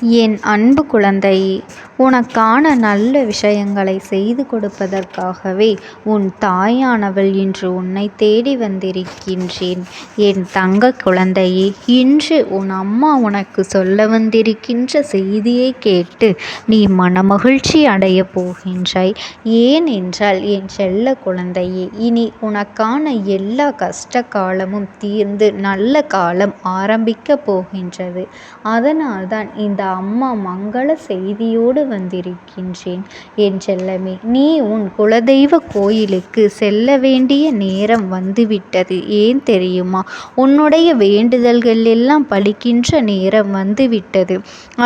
என் அன்பு குழந்தை உனக்கான நல்ல விஷயங்களை செய்து கொடுப்பதற்காகவே உன் தாயானவள் இன்று உன்னை தேடி வந்திருக்கின்றேன். என் தங்க குழந்தையே இன்று உன் அம்மா உனக்கு சொல்ல வந்திருக்கின்ற செய்தியை கேட்டு நீ மனமகிழ்ச்சி அடையப் போகின்றாய். ஏன் என்றால் என் செல்ல குழந்தையே இனி உனக்கான எல்லா கஷ்ட காலமும் தீர்ந்து நல்ல காலம் ஆரம்பிக்கப் போகின்றது. அதனால்தான் இந்த அம்மா மங்கள செய்தியோடு வந்திருக்கின்றேன். என் செல்லமே நீ உன் குலதெய்வ கோயிலுக்கு செல்ல வேண்டிய நேரம் வந்துவிட்டது. ஏன் தெரியுமா? உன்னுடைய வேண்டுதல்கள் எல்லாம் பலிக்கின்ற நேரம் வந்துவிட்டது.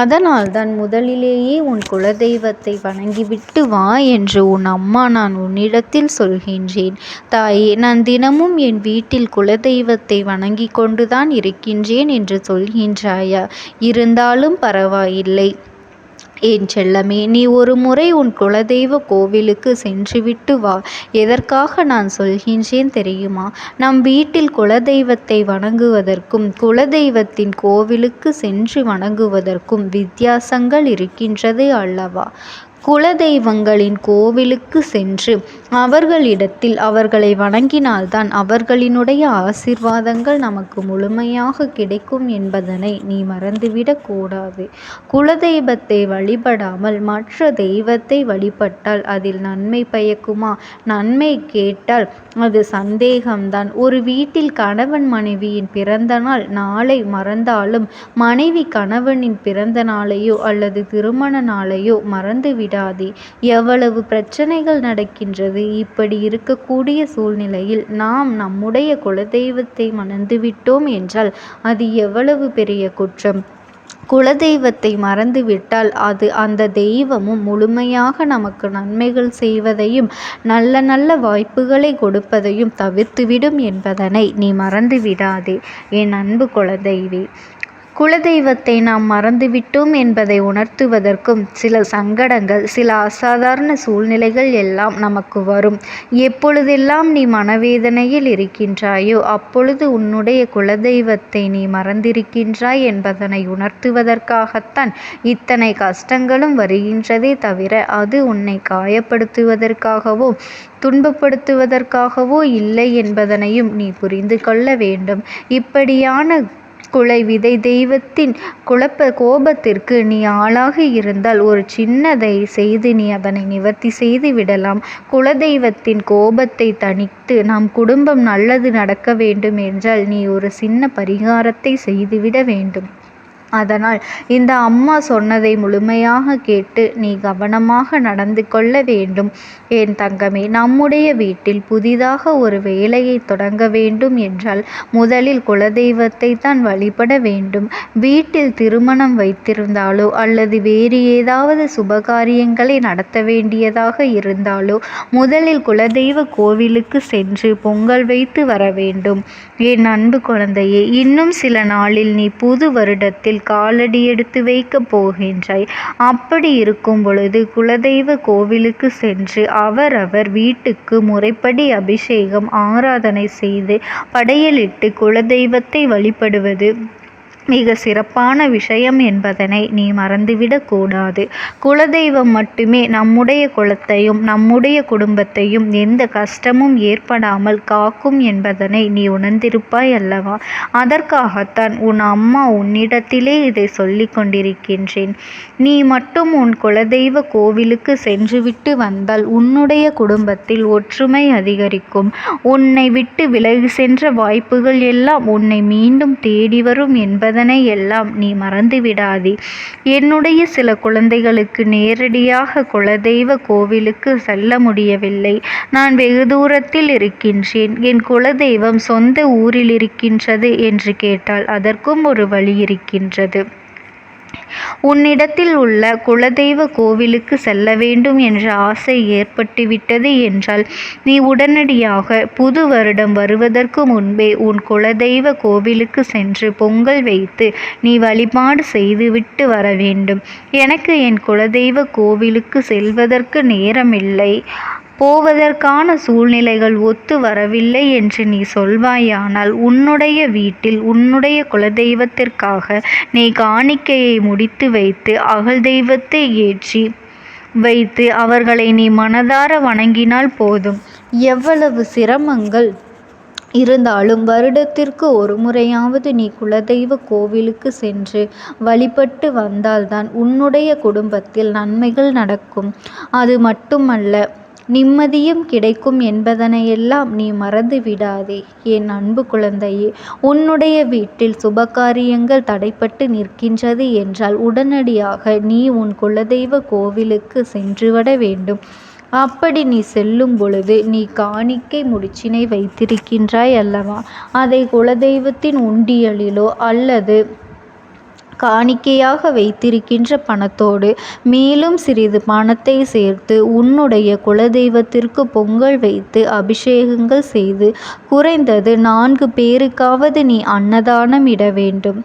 அதனால் தான் முதலிலேயே உன் குலதெய்வத்தை வணங்கிவிட்டு வா என்று உன் அம்மா நான் உன்னிடத்தில் சொல்கின்றேன். தாயே நான் தினமும் என் வீட்டில் குலதெய்வத்தை வணங்கி கொண்டுதான் இருக்கின்றேன் என்று சொல்கின்றாயா? இருந்தாலும் பரவாயில்லை என் செல்லமே நீ ஒரு முறை உன் குலதெய்வ கோவிலுக்கு சென்றுவிட்டு வா. எதற்காக நான் சொல்கின்றேன் தெரியுமா? நம் வீட்டில் குலதெய்வத்தை வணங்குவதற்கும் குலதெய்வத்தின் கோவிலுக்கு சென்று வணங்குவதற்கும் வித்தியாசங்கள் இருக்கின்றது அல்லவா? குலதெய்வங்களின் கோவிலுக்கு சென்று அவர்களிடத்தில் அவர்களை வணங்கினால்தான் அவர்களினுடைய ஆசிர்வாதங்கள் நமக்கு முழுமையாக கிடைக்கும் என்பதனை நீ மறந்துவிடக் கூடாது. குலதெய்வத்தை வழிபடாமல் மற்ற தெய்வத்தை வழிபட்டால் அதில் நன்மை பயக்குமா? நன்மை கேட்டால் அது சந்தேகம்தான். ஒரு வீட்டில் கணவன் மனைவியின் பிறந்த நாள் நாளை மறந்தாலும் மனைவி கணவனின் பிறந்த நாளையோ அல்லது திருமண நாளையோ விடாதே. எவ்வளவு பிரச்சனைகள் நடக்கின்றது. இப்படி இருக்கக்கூடிய சூழ்நிலையில் நாம் நம்முடைய குலதெய்வத்தை மணந்துவிட்டோம் என்றால் அது எவ்வளவு பெரிய குற்றம். குலதெய்வத்தை மறந்துவிட்டால் அது அந்த தெய்வமும் முழுமையாக நமக்கு நன்மைகள் செய்வதையும் நல்ல நல்ல வாய்ப்புகளை கொடுப்பதையும் தவிர்த்துவிடும் என்பதனை நீ மறந்துவிடாதே என் அன்பு குலதெய்வே. குலதெய்வத்தை நாம் மறந்துவிட்டோம் என்பதை உணர்த்துவதற்கும் சில சங்கடங்கள் சில அசாதாரண சூழ்நிலைகள் எல்லாம் நமக்கு வரும். எப்பொழுதெல்லாம் நீ மனவேதனையில் இருக்கின்றாயோ அப்பொழுது உன்னுடைய குலதெய்வத்தை நீ மறந்திருக்கின்றாய் என்பதனை உணர்த்துவதற்காகத்தான் இத்தனை கஷ்டங்களும் வருகின்றதே தவிர அது உன்னை காயப்படுத்துவதற்காகவோ துன்பப்படுத்துவதற்காகவோ இல்லை என்பதனையும் நீ புரிந்து கொள்ள வேண்டும். இப்படியான குலை விதை தெய்வத்தின் குழப்ப கோபத்திற்கு நீ ஆளாக இருந்தால் ஒரு சின்னதை செய்து நீ அதனை நிவர்த்தி செய்து விடலாம். குலதெய்வத்தின் கோபத்தை தணித்து நம் குடும்பம் நல்லது நடக்க வேண்டும் என்றால் நீ ஒரு சின்ன பரிகாரத்தை செய்துவிட வேண்டும். அதனால் இந்த அம்மா சொன்னதை முழுமையாக கேட்டு நீ கவனமாக நடந்து கொள்ள வேண்டும். என் தங்கமே நம்முடைய வீட்டில் புதிதாக ஒரு வேலையை தொடங்க வேண்டும் என்றால் முதலில் குலதெய்வத்தை தான் வழிபட வேண்டும். வீட்டில் திருமணம் வைத்திருந்தாலோ அல்லது வேறு ஏதாவது சுபகாரியங்களை நடத்த வேண்டியதாக இருந்தாலோ முதலில் குலதெய்வ கோவிலுக்கு சென்று பொங்கல் வைத்து வர வேண்டும். என் அன்பு குழந்தையே இன்னும் சில நாளில் நீ புது வருடத்தில் காலடி எடுத்து வைக்கப் போகின்றாய். அப்படி இருக்கும் பொழுது குலதெய்வ கோவிலுக்கு சென்று அவரவர் வீட்டுக்கு முறைப்படி அபிஷேகம் ஆராதனை செய்து படையலிட்டு குலதெய்வத்தை வழிபடுவது மிக சிறப்பான விஷயம் என்பதனை நீ மறந்துவிடக்கூடாது குலதெய்வம் மட்டுமே நம்முடைய குலத்தையும் நம்முடைய குடும்பத்தையும் எந்த கஷ்டமும் ஏற்படாமல் காக்கும் என்பதனை நீ உணர்ந்திருப்பாய் அல்லவா? அதற்காகத்தான் உன் அம்மா உன்னிடத்திலே இதை சொல்லிக் கொண்டிருக்கின்றேன். நீ மட்டும் உன் குலதெய்வ கோவிலுக்கு சென்றுவிட்டு வந்தால் உன்னுடைய குடும்பத்தில் ஒற்றுமை அதிகரிக்கும். உன்னை விட்டு விலகி சென்ற வாய்ப்புகள் எல்லாம் உன்னை மீண்டும் தேடி வரும் என்பது அதனை எல்லாம் நீ மறந்துவிடாதே. என்னுடைய சில குழந்தைகளுக்கு நேரடியாக குலதெய்வ கோவிலுக்கு செல்ல முடியவில்லை. நான் வெகு தூரத்தில் இருக்கின்றேன். என் குலதெய்வம் சொந்த ஊரில் இருக்கின்றது என்று கேட்டால் அதற்கும் ஒரு வழி இருக்கின்றது. உன்னிடத்தில் உள்ள குலதெய்வ கோவிலுக்கு செல்ல வேண்டும் என்ற ஆசை ஏற்பட்டுவிட்டது என்றால் நீ உடனடியாக புது வருடம் வருவதற்கு முன்பே உன் குலதெய்வ கோவிலுக்கு சென்று பொங்கல் வைத்து நீ வழிபாடு செய்துவிட்டு வர வேண்டும். எனக்கு என் குலதெய்வ கோவிலுக்கு செல்வதற்கு நேரமில்லை. போவதற்கான சூழ்நிலைகள் ஒத்து வரவில்லை என்று நீ சொல்வாயானால் உன்னுடைய வீட்டில் உன்னுடைய குலதெய்வத்திற்காக நீ காணிக்கையை முடித்து வைத்து அகல் தெய்வத்தை ஏற்றி வைத்து அவர்களை நீ மனதார வணங்கினால் போதும். எவ்வளவு சிரமங்கள் இருந்தாலும் வருடத்திற்கு ஒரு முறையாவது நீ குலதெய்வ கோவிலுக்கு சென்று வழிபட்டு வந்தால்தான் உன்னுடைய குடும்பத்தில் நன்மைகள் நடக்கும். அது மட்டுமல்ல நிம்மதியும் கிடைக்கும் என்பதனையெல்லாம் நீ மறந்து விடாதே என் அன்பு குழந்தையே. உன்னுடைய வீட்டில் சுபகாரியங்கள் தடைப்பட்டு நிற்கின்றது என்றால் உடனடியாக நீ உன் குலதெய்வ கோவிலுக்கு சென்றுவிட வேண்டும். அப்படி நீ செல்லும் பொழுது நீ காணிக்கை முடிச்சினை வைத்திருக்கின்றாய் அல்லவா? அதை குலதெய்வத்தின் உண்டியலிலோ அல்லது காணிக்கையாக வைத்திருக்கின்ற பணத்தோடு மேலும் சிறிது பணத்தை சேர்த்து உன்னுடைய குலதெய்வத்திற்கு பொங்கல் வைத்து அபிஷேகங்கள் செய்து குறைந்தது நான்கு பேருக்காவது நீ அன்னதானம் இட வேண்டும்.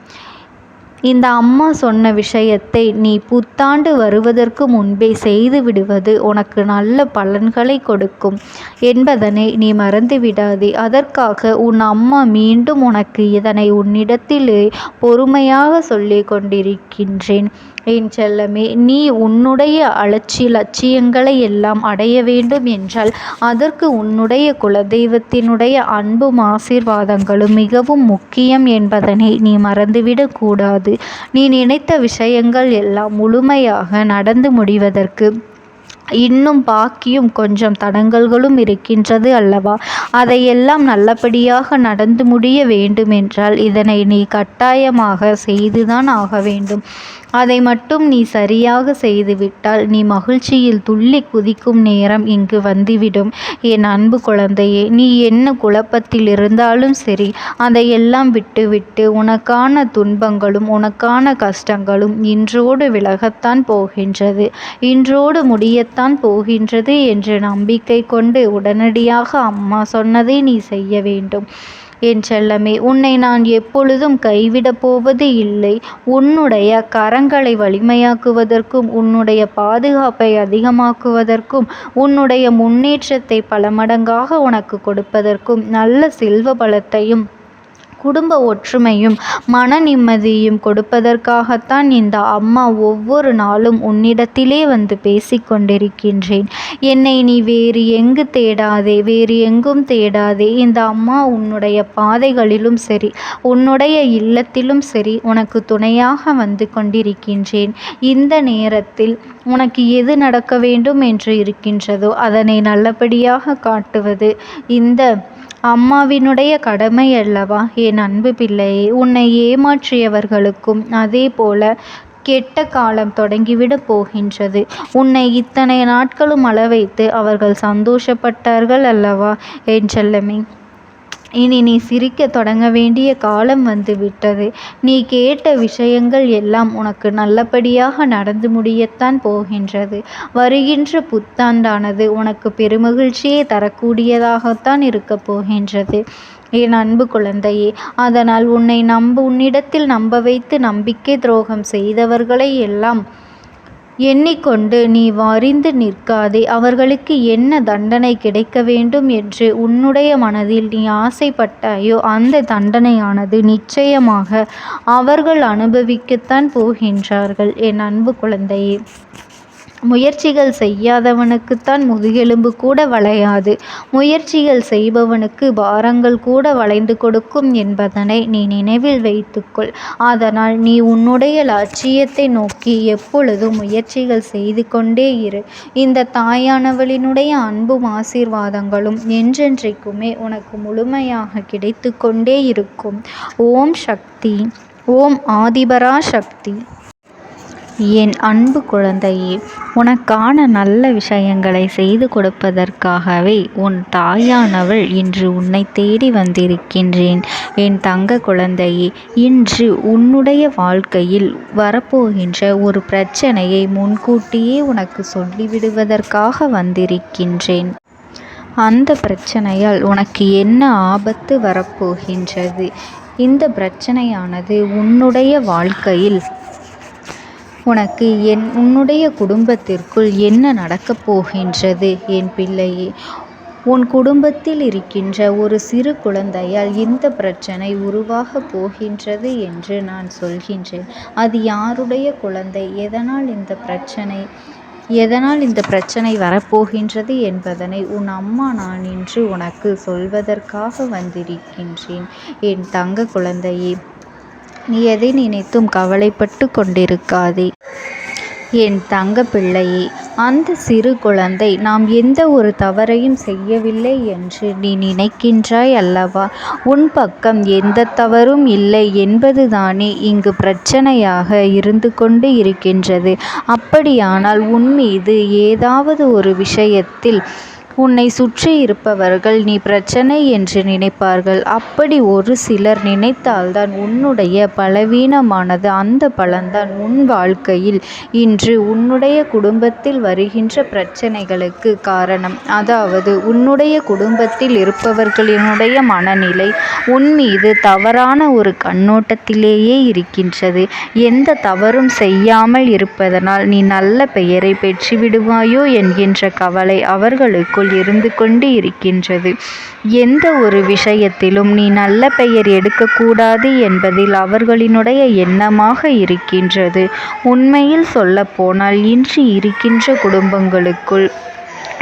இந்த அம்மா சொன்ன விஷயத்தை நீ புத்தாண்டு வருவதற்கு முன்பே செய்து விடுவது உனக்கு நல்ல பலன்களை கொடுக்கும் என்பதனை நீ மறந்துவிடாதே அதற்காக உன் அம்மா மீண்டும் உனக்கு இதனை உன்னிடத்திலே பொறுமையாக சொல்லிக் கொண்டிருக்கின்றேன். என் செல்லமே நீ உன்னுடைய அலட்சி லட்சியங்களை எல்லாம் அடைய வேண்டும் என்றால் அதற்கு உன்னுடைய குலதெய்வத்தினுடைய அன்பும் ஆசீர்வாதங்களும் மிகவும் முக்கியம் என்பதனை நீ மறந்துவிடக்கூடாது நீ நினைத்த விஷயங்கள் எல்லாம் முழுமையாக நடந்து முடிவதற்கு இன்னும் பாக்கியும் கொஞ்சம் தடங்கல்களும் இருக்கின்றது அல்லவா? அதையெல்லாம் நல்லபடியாக நடந்து முடிய வேண்டுமென்றால் இதனை நீ கட்டாயமாக செய்துதான் ஆக வேண்டும். அதை மட்டும் நீ சரியாக செய்துவிட்டால் நீ மகிழ்ச்சியில் துள்ளி குதிக்கும் நேரம் இங்கு வந்துவிடும். என் அன்பு குழந்தையே நீ என்ன குழப்பத்தில் இருந்தாலும் சரி அதையெல்லாம் விட்டுவிட்டு உனக்கான துன்பங்களும் உனக்கான கஷ்டங்களும் இன்றோடு விலகத்தான் போகின்றது. இன்றோடு முடியத்தான் போகின்றது என்று நம்பிக்கை கொண்டு உடனடியாக அம்மா சொன்னதை நீ செய்ய வேண்டும். என் செல்லமே உன்னை நான் எப்பொழுதும் கைவிடப் போவது இல்லை. உன்னுடைய கரங்களை வலிமையாக்குவதற்கும் உன்னுடைய பாதுகாப்பை அதிகமாக்குவதற்கும் உன்னுடைய முன்னேற்றத்தை பல மடங்காக உனக்கு கொடுப்பதற்கும் நல்ல செல்வ பலத்தையும் குடும்ப ஒற்றுமையும் மன நிம்மதியும் கொடுப்பதற்காகத்தான் இந்த அம்மா ஒவ்வொரு நாளும் உன்னிடத்திலே வந்து பேசிக்கொண்டிருக்கின்றேன் என்னை நீ வேறு எங்கு தேடாதே வேறு எங்கும் தேடாதே. இந்த அம்மா உன்னுடைய பாதைகளிலும் சரி உன்னுடைய இல்லத்திலும் சரி உனக்கு துணையாக வந்து கொண்டிருக்கின்றேன். இந்த நேரத்தில் உனக்கு எது நடக்க வேண்டும் என்று இருக்கின்றதோ அதனை நல்லபடியாக காட்டுவது இந்த அம்மாவினுடைய கடமை அல்லவா? என் அன்பு பிள்ளையே உன்னை ஏமாற்றியவர்களுக்கும் அதே போல கெட்ட காலம் தொடங்கிவிடப் போகின்றது. உன்னை இத்தனை நாட்களும் அளவைத்து அவர்கள் சந்தோஷப்பட்டார்கள் அல்லவா? என் செல்லமே. இனி நீ சிரிக்க தொடங்க வேண்டிய காலம் வந்து விட்டது நீ கேட்ட விஷயங்கள் எல்லாம் உனக்கு நல்லபடியாக நடந்து முடியத்தான் போகின்றது. வருகின்ற புத்தாண்டானது உனக்கு பெருமகிழ்ச்சியை தரக்கூடியதாகத்தான் இருக்கப் போகின்றது. என் அன்பு குழந்தையே அதனால் உன்னை நம்ப உன்னிடத்தில் நம்ப வைத்து நம்பிக்கை துரோகம் செய்தவர்களை எல்லாம் எண்ணிக்கொண்டு நீ வறிந்து நிற்காதே அவர்களுக்கு என்ன தண்டனை கிடைக்க வேண்டும் என்று உன்னுடைய மனதில் நீ ஆசைப்பட்டாயோ அந்த தண்டனையானது நிச்சயமாக அவர்கள் அனுபவிக்கத்தான் போகின்றார்கள். என் அன்பு குழந்தையே. முயற்சிகள் செய்யாதவனுக்குத்தான் முதுகெலும்பு கூட வளையாது. முயற்சிகள் செய்பவனுக்கு பாரங்கள் கூட வளைந்து கொடுக்கும் என்பதனை நீ நினைவில் வைத்துக்கொள். அதனால் நீ உன்னுடைய லட்சியத்தை நோக்கி எப்பொழுதும் முயற்சிகள் செய்து கொண்டே இரு. இந்த தாயானவளினுடைய அன்பும் ஆசீர்வாதங்களும் என்றென்றைக்குமே உனக்கு முழுமையாக கிடைத்து கொண்டே இருக்கும். ஓம் சக்தி ஓம் ஆதிபரா சக்தி என் அன்பு குழந்தையே உனக்கான நல்ல விஷயங்களை செய்து கொடுப்பதற்காகவே உன் தாயானவள் இன்று உன்னை தேடி வந்திருக்கின்றேன். என் தங்க குழந்தையே இன்று உன்னுடைய வாழ்க்கையில் வரப்போகின்ற ஒரு பிரச்சனையை முன்கூட்டியே உனக்கு சொல்லிவிடுவதற்காக வந்திருக்கின்றேன். அந்த பிரச்சனையால் உனக்கு என்ன ஆபத்து வரப்போகின்றது? இந்த பிரச்சனையானது உன்னுடைய வாழ்க்கையில் உனக்கு என் உன்னுடைய குடும்பத்திற்குள் என்ன நடக்கப் போகின்றது என் பிள்ளையே? உன் குடும்பத்தில் இருக்கின்ற ஒரு சிறு குழந்தையால் இந்த பிரச்சனை உருவாகப் போகின்றது என்று நான் சொல்கின்றேன். அது யாருடைய குழந்தை? எதனால் இந்த பிரச்சனை எதனால் இந்த பிரச்சனை வரப்போகின்றது என்பதனை உன் அம்மா நான் இன்று உனக்கு சொல்வதற்காக வந்திருக்கின்றேன். என் தங்க குழந்தையே நீ எதை நினைத்தும் கவலைப்பட்டு கொண்டிருக்காதே. என் தங்க பிள்ளையே அந்த சிறு குழந்தை நாம் எந்த ஒரு தவறையும் செய்யவில்லை என்று நீ நினைக்கின்றாய் அல்லவா? உன் பக்கம் எந்த தவறும் இல்லை என்பதுதானே இங்கு பிரச்சனையாக இருந்து கொண்டு இருக்கின்றது. அப்படியானால் உன் மீது ஏதாவது ஒரு விஷயத்தில் உன்னை சுற்றி இருப்பவர்கள் நீ பிரச்சனை என்று நினைப்பார்கள். அப்படி ஒரு சிலர் நினைத்தால்தான் உன்னுடைய பலவீனமானது அந்த பலன்தான் உன் வாழ்க்கையில் இன்று உன்னுடைய குடும்பத்தில் வருகின்ற பிரச்சனைகளுக்கு காரணம். அதாவது உன்னுடைய குடும்பத்தில் இருப்பவர்களினுடைய மனநிலை உன் மீது தவறான ஒரு கண்ணோட்டத்திலேயே இருக்கின்றது. எந்த தவறும் செய்யாமல் இருப்பதனால் நீ நல்ல பெயரை பெற்றுவிடுவாயோ என்கின்ற கவலை அவர்களுக்குள் இருந்து கொண்டு இருக்கின்றது. எந்த ஒரு விஷயத்திலும் நீ நல்ல பெயர் எடுக்கக்கூடாது என்பதில் அவர்களினுடைய எண்ணமாக இருக்கின்றது. உண்மையில் சொல்லப்போனால் இன்று இருக்கின்ற குடும்பங்களுக்குள்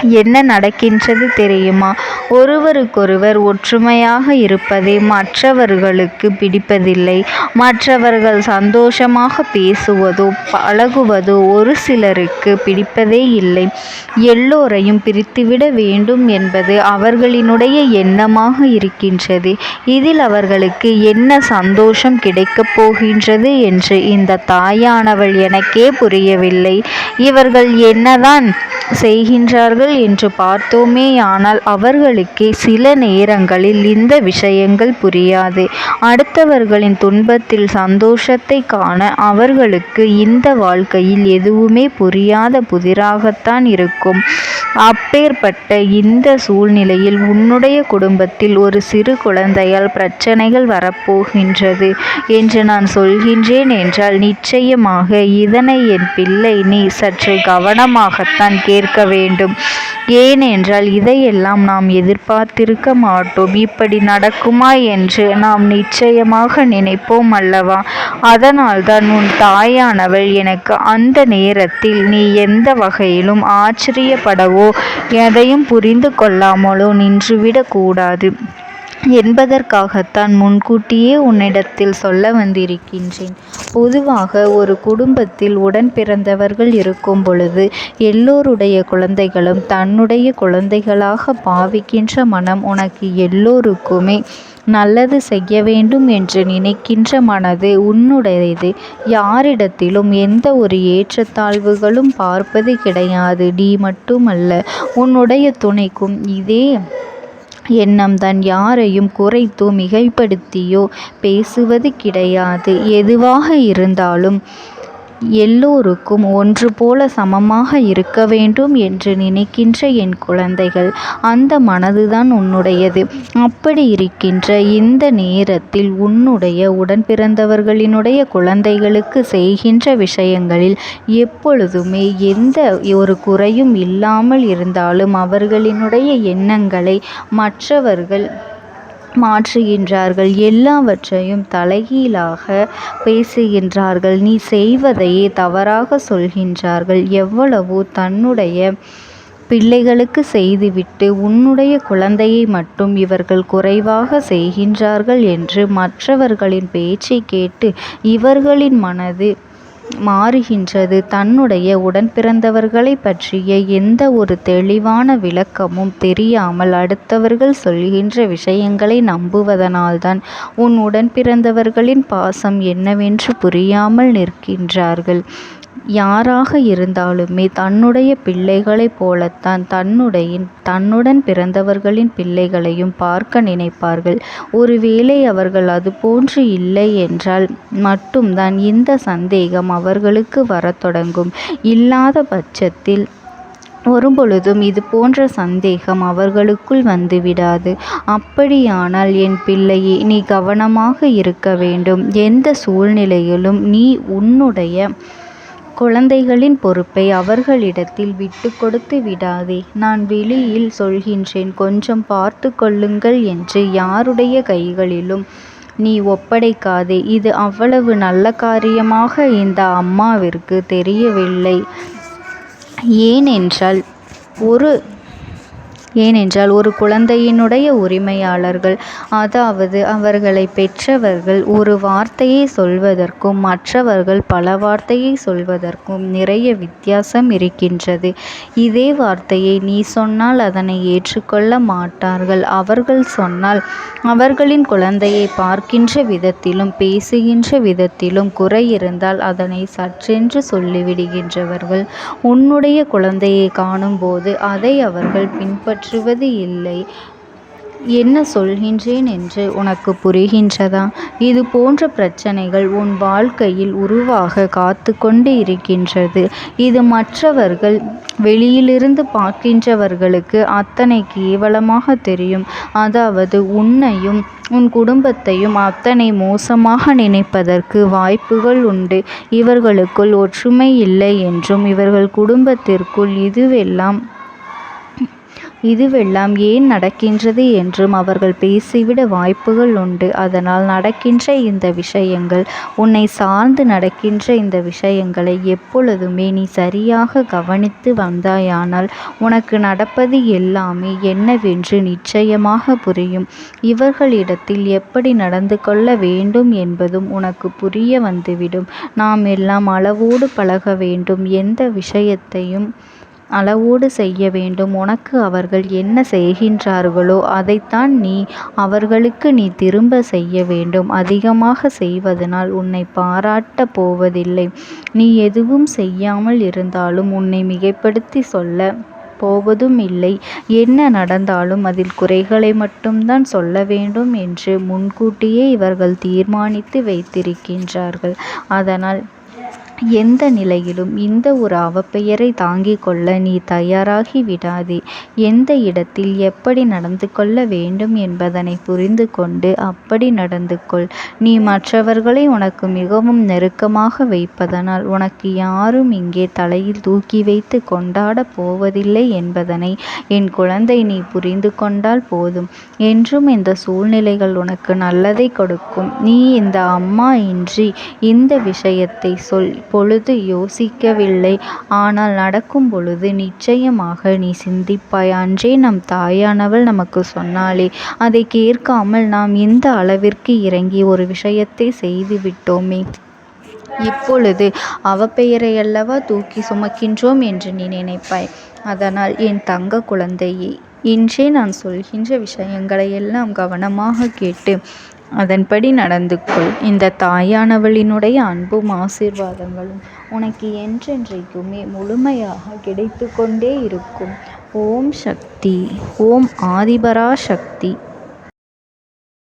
என்ன நடக்கின்றது தெரியுமா? ஒருவருக்கொருவர் ஒற்றுமையாக இருப்பதே மற்றவர்களுக்கு பிடிப்பதில்லை. மற்றவர்கள் சந்தோஷமாக பேசுவதோ பழகுவதோ ஒரு சிலருக்கு பிடிப்பதே இல்லை. எல்லோரையும் பிரித்துவிட வேண்டும் என்பது அவர்களினுடைய எண்ணமாக இருக்கின்றது. இதில் அவர்களுக்கு என்ன சந்தோஷம் கிடைக்கப் போகின்றது என்று இந்த தாயானவள் எனக்கே புரியவில்லை. இவர்கள் என்னதான் செய்கின்றார்கள் என்று பார்த்தோமேயானால் அவர்களுக்கே சில நேரங்களில் இந்த விஷயங்கள் புரியாது. அடுத்தவர்களின் துன்பத்தில் சந்தோஷத்தை காண அவர்களுக்கு இந்த வாழ்க்கையில் எதுவுமே புரியாத புதிராகத்தான் இருக்கும். அப்பேற்பட்ட இந்த சூழ்நிலையில் உன்னுடைய குடும்பத்தில் ஒரு சிறு குழந்தையால் பிரச்சனைகள் வரப்போகின்றது என்று நான் சொல்கின்றேன் என்றால் நிச்சயமாக இதனை என் பிள்ளை நீ சற்று கவனமாகத்தான் கேட்க வேண்டும். ஏனென்றால் இதையெல்லாம் நாம் எதிர்பார்த்திருக்க மாட்டோம். இப்படி நடக்குமா என்று நாம் நிச்சயமாக நினைப்போம் அல்லவா? அதனால்தான் உன் தாயானவள் எனக்கு அந்த நேரத்தில் நீ எந்த வகையிலும் ஆச்சரியப்படவோ எதையும் புரிந்து கொள்ளாமலோ நின்றுவிடக்கூடாது என்பதற்காகத்தான் முன்கூட்டியே உன்னிடத்தில் சொல்ல வந்திருக்கின்றேன். பொதுவாக ஒரு குடும்பத்தில் உடன் பிறந்தவர்கள் இருக்கும் பொழுது எல்லோருடைய குழந்தைகளும் தன்னுடைய குழந்தைகளாக பாவிக்கின்ற மனம் உனக்கு எல்லோருக்குமே நல்லது செய்ய வேண்டும் என்று நினைக்கின்ற மனது உன்னுடையது. யாரிடத்திலும் எந்த ஒரு ஏற்றத்தாழ்வுகளும் பார்ப்பது கிடையாது. நீ மட்டுமல்ல உன்னுடைய துணைக்கும் இதே எண்ணம்தான் யாரையும் குறைத்தோ மிகைப்படுத்தியோ பேசுவது கிடையாது. எதுவாக இருந்தாலும் எல்லோருக்கும் ஒன்று போல சமமாக இருக்க வேண்டும் என்று நினைக்கின்ற என் குழந்தைகள் அந்த மனதுதான் உன்னுடையது. அப்படி இருக்கின்ற இந்த நேரத்தில் உன்னுடைய உடன் பிறந்தவர்களினுடைய குழந்தைகளுக்கு செய்கின்ற விஷயங்களில் எப்பொழுதுமே எந்த ஒரு குறையும் இல்லாமல் இருந்தாலும் அவர்களினுடைய எண்ணங்களை மற்றவர்கள் மாற்றுகின்றார்கள். எல்லாவற்றையும் தலைகீழாக பேசுகின்றார்கள். நீ செய்வதையே தவறாக சொல்கின்றார்கள். எவ்வளவோ தன்னுடைய பிள்ளைகளுக்கு செய்துவிட்டு உன்னுடைய குழந்தையை மட்டும் இவர்கள் குறைவாக செய்கின்றார்கள் என்று மற்றவர்களின் பேச்சை கேட்டு இவர்களின் மனது மாறுகின்றது. தன்னுடைய உடன்பிறந்தவர்களைப் பற்றிய எந்த ஒரு தெளிவான விளக்கமும் தெரியாமல் அடுத்தவர்கள் சொல்கின்ற விஷயங்களை நம்புவதனால்தான் உன் உடன்பிறந்தவர்களின் பாசம் என்னவென்று புரியாமல் நிற்கின்றார்கள். யாராக இருந்தாலுமே தன்னுடைய பிள்ளைகளைப் போலத்தான் தன்னுடைய தன்னுடன் பிறந்தவர்களின் பிள்ளைகளையும் பார்க்க நினைப்பார்கள். ஒருவேளை அவர்கள் அதுபோன்று இல்லை என்றால் மட்டும்தான் இந்த சந்தேகம் அவர்களுக்கு வரத் தொடங்கும். இல்லாத பட்சத்தில் ஒருபொழுதும் இது போன்ற சந்தேகம் அவர்களுக்குள் வந்துவிடாது அப்படியானால் என் பிள்ளையே நீ கவனமாக இருக்க வேண்டும். எந்த சூழ்நிலையிலும் நீ உன்னுடைய குழந்தைகளின் பொறுப்பை அவர்களிடத்தில் விட்டுக் கொடுத்து விடாதே. நான் வெளியில் சொல்கின்றேன் கொஞ்சம் பார்த்துக் கொள்ளுங்கள் என்று யாருடைய கைகளிலும் நீ ஒப்படைக்காதே. இது அவ்வளவு நல்ல காரியமாக இந்த அம்மாவிற்குத் தெரியவில்லை. ஏனென்றால் ஒரு ஏனென்றால் ஒரு குழந்தையினுடைய உரிமையாளர்கள் அதாவது அவர்களை பெற்றவர்கள் ஒரு வார்த்தையை சொல்வதற்கும் மற்றவர்கள் பல வார்த்தையை சொல்வதற்கும் நிறைய வித்தியாசம் இருக்கின்றது. இதே வார்த்தையை நீ சொன்னால் அதனை ஏற்றுக்கொள்ள மாட்டார்கள். அவர்கள் சொன்னால் அவர்களின் குழந்தையை பார்க்கின்ற விதத்திலும் பேசுகின்ற விதத்திலும் குறை இருந்தால் அதனை சற்றென்று சொல்லிவிடுகின்றவர்கள். உன்னுடைய குழந்தையை காணும்போது அதை அவர்கள் பின்பற்றுவது இல்லை. என்ன சொல்கின்றேன் என்று உனக்கு புரிகின்றதா? இது போன்ற பிரச்சனைகள் உன் வாழ்க்கையில் உருவாக காத்து கொண்டு இருக்கின்றது. இது மற்றவர்கள் வெளியிலிருந்து பார்க்கின்றவர்களுக்கு அத்தனை கேவலமாக தெரியும். அதாவது உன்னையும் உன் குடும்பத்தையும் அத்தனை மோசமாக நினைப்பதற்கு வாய்ப்புகள் உண்டு. இவர்களுக்குள் ஒற்றுமை இல்லை என்றும் இவர்கள் குடும்பத்திற்குள் இதுவெல்லாம் இதுவெல்லாம் ஏன் நடக்கின்றது என்றும் அவர்கள் பேசிவிட வாய்ப்புகள் உண்டு. அதனால் நடக்கின்ற இந்த விஷயங்கள் உன்னைச் சார்ந்து நடக்கின்ற இந்த விஷயங்களை எப்பொழுதுமே நீ சரியாகக் கவனித்து வந்தாயானால் உனக்கு நடப்பது எல்லாமே என்னவென்று நிச்சயமாகப் புரியும். இவர்களிடத்தில் எப்படி நடந்து கொள்ள வேண்டும் என்பதும் உனக்குப் புரிய வந்துவிடும். நாமெல்லாம் அளவோடு பழக வேண்டும். எந்த விஷயத்தையும் அளவோடு செய்ய வேண்டும். உனக்கு அவர்கள் என்ன செய்கின்றார்களோ அதைத்தான் நீ அவர்களுக்கு நீ திரும்ப செய்ய வேண்டும். அதிகமாக செய்வதனால் உன்னை பாராட்ட போவதில்லை. நீ எதுவும் செய்யாமல் இருந்தாலும் உன்னை மிகைப்படுத்தி சொல்ல போவதும் இல்லை என்ன நடந்தாலும் அதில் குறைகளை மட்டும்தான் சொல்ல வேண்டும் என்று முன்கூட்டியே இவர்கள் தீர்மானித்து வைத்திருக்கின்றார்கள். அதனால் எந்த நிலையிலும் இந்த ஒரு அவப்பெயரை தாங்கிக் கொள்ள நீ தயாராகி விடாதே. எந்த இடத்தில் எப்படி நடந்து கொள்ள வேண்டும் என்பதனை புரிந்து கொண்டு அப்படி நடந்து கொள். நீ மற்றவர்களை உனக்கு மிகவும் நெருக்கமாக வைப்பதனால் உனக்கு யாரும் இங்கே தலையில் தூக்கி வைத்து கொண்டாடப் போவதில்லை என்பதனை என் குழந்தை நீ புரிந்து கொண்டால் போதும். என்றும் இந்த சூழ்நிலைகள் உனக்கு நல்லதை கொடுக்கும். நீ இந்த அம்மா இன்றி இந்த விஷயத்தை சொல் பொழுது யோசிக்கவில்லை. ஆனால் நடக்கும் பொழுது நிச்சயமாக நீ சிந்திப்பாய். அன்றே நம் தாயானவள் நமக்குச் சொன்னாளே அதைக் கேட்காமல் நாம் இந்த அளவிற்கு இறங்கி ஒரு விஷயத்தைச் செய்து விட்டோமே. இப்பொழுது அவப்பெயரையல்லவா தூக்கிச் சுமக்கின்றோம் என்று நீ நினைப்பாய். அதனால் என் தங்கக் குழந்தையே இன்றே நான் சொல்கின்ற விஷயங்களை எல்லாம் கவனமாகக் கேட்டு அதன்படி நடந்து கொள். இந்த தாயானவளினுடைய அன்பும் ஆசீர்வாதங்களும் உனக்கு என்றென்றைக்குமே முழுமையாக கிடைத்து கொண்டே இருக்கும். ஓம் சக்தி ஓம் ஆதிபரா சக்தி